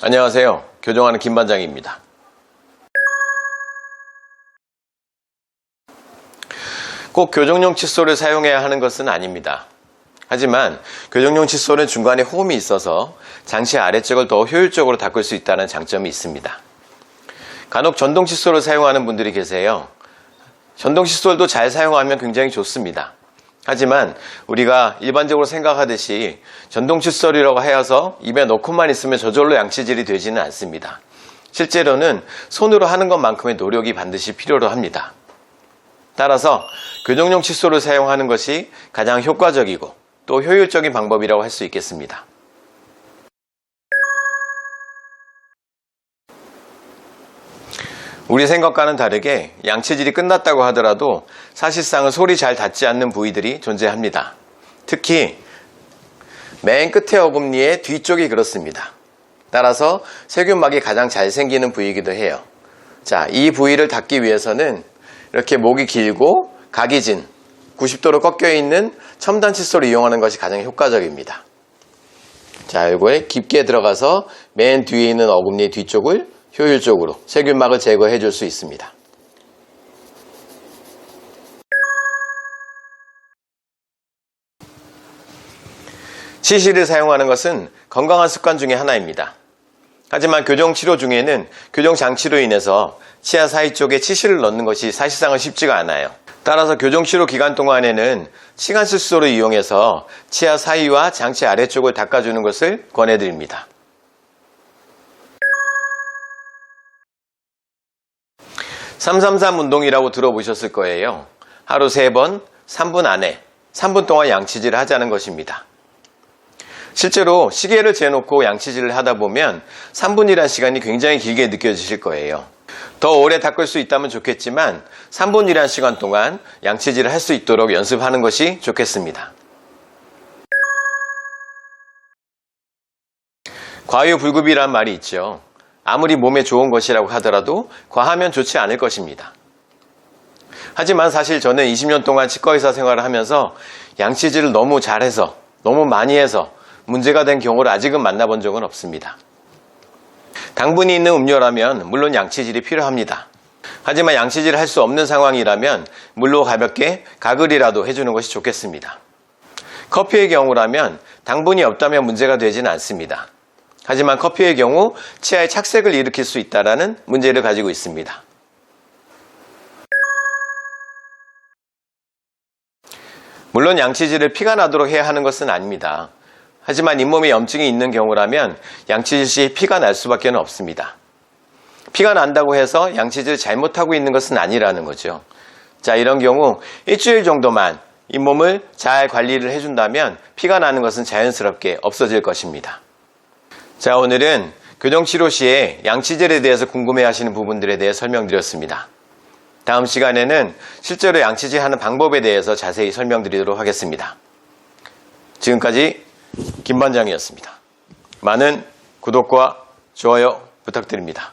안녕하세요. 교정하는 김반장입니다. 꼭 교정용 칫솔을 사용해야 하는 것은 아닙니다. 하지만 교정용 칫솔은 중간에 홈이 있어서 장치 아래쪽을 더 효율적으로 닦을 수 있다는 장점이 있습니다. 간혹 전동 칫솔을 사용하는 분들이 계세요. 전동 칫솔도 잘 사용하면 굉장히 좋습니다. 하지만 우리가 일반적으로 생각하듯이 전동 칫솔이라고 하여서 입에 넣고만 있으면 저절로 양치질이 되지는 않습니다. 실제로는 손으로 하는 것만큼의 노력이 반드시 필요로 합니다. 따라서 교정용 칫솔을 사용하는 것이 가장 효과적이고 또 효율적인 방법이라고 할 수 있겠습니다. 우리 생각과는 다르게 양치질이 끝났다고 하더라도 사실상은 솔이 잘 닿지 않는 부위들이 존재합니다. 특히 맨 끝에 어금니의 뒤쪽이 그렇습니다. 따라서 세균막이 가장 잘 생기는 부위이기도 해요. 자, 이 부위를 닦기 위해서는 이렇게 목이 길고 각이 진 90도로 꺾여 있는 첨단 칫솔을 이용하는 것이 가장 효과적입니다. 자, 이거에 깊게 들어가서 맨 뒤에 있는 어금니 뒤쪽을 효율적으로 세균막을 제거해 줄 수 있습니다. 시실을 사용하는 것은 건강한 습관 중의 하나입니다. 하지만 교정 치료 중에는 교정 장치로 인해서 치아 사이 쪽에 치실을 넣는 것이 사실상은 쉽지가 않아요. 따라서 교정 치료 기간 동안에는 시간 칫솔을 이용해서 치아 사이와 장치 아래쪽을 닦아주는 것을 권해드립니다. 333 운동이라고 들어보셨을 거예요. 하루 3번, 3분 안에 3분 동안 양치질을 하자는 것입니다. 실제로 시계를 재놓고 양치질을 하다 보면 3분이라는 시간이 굉장히 길게 느껴지실 거예요. 더 오래 닦을 수 있다면 좋겠지만 3분이라는 시간 동안 양치질을 할 수 있도록 연습하는 것이 좋겠습니다. 과유불급이란 말이 있죠. 아무리 몸에 좋은 것이라고 하더라도 과하면 좋지 않을 것입니다. 하지만 사실 저는 20년 동안 치과의사 생활을 하면서 양치질을 너무 잘해서 너무 많이 해서 문제가 된 경우를 아직은 만나본 적은 없습니다. 당분이 있는 음료라면 물론 양치질이 필요합니다. 하지만 양치질을 할 수 없는 상황이라면 물로 가볍게 가글이라도 해주는 것이 좋겠습니다. 커피의 경우라면 당분이 없다면 문제가 되지는 않습니다. 하지만 커피의 경우 치아에 착색을 일으킬 수 있다는 문제를 가지고 있습니다. 물론 양치질을 피가 나도록 해야 하는 것은 아닙니다. 하지만 잇몸에 염증이 있는 경우라면 양치질 시 피가 날 수밖에 없습니다. 피가 난다고 해서 양치질을 잘못하고 있는 것은 아니라는 거죠. 자, 이런 경우 일주일 정도만 잇몸을 잘 관리를 해준다면 피가 나는 것은 자연스럽게 없어질 것입니다. 자, 오늘은 교정치료 시에 양치질에 대해서 궁금해 하시는 부분들에 대해 설명드렸습니다. 다음 시간에는 실제로 양치질 하는 방법에 대해서 자세히 설명드리도록 하겠습니다. 지금까지 김반장이었습니다. 많은 구독과 좋아요 부탁드립니다.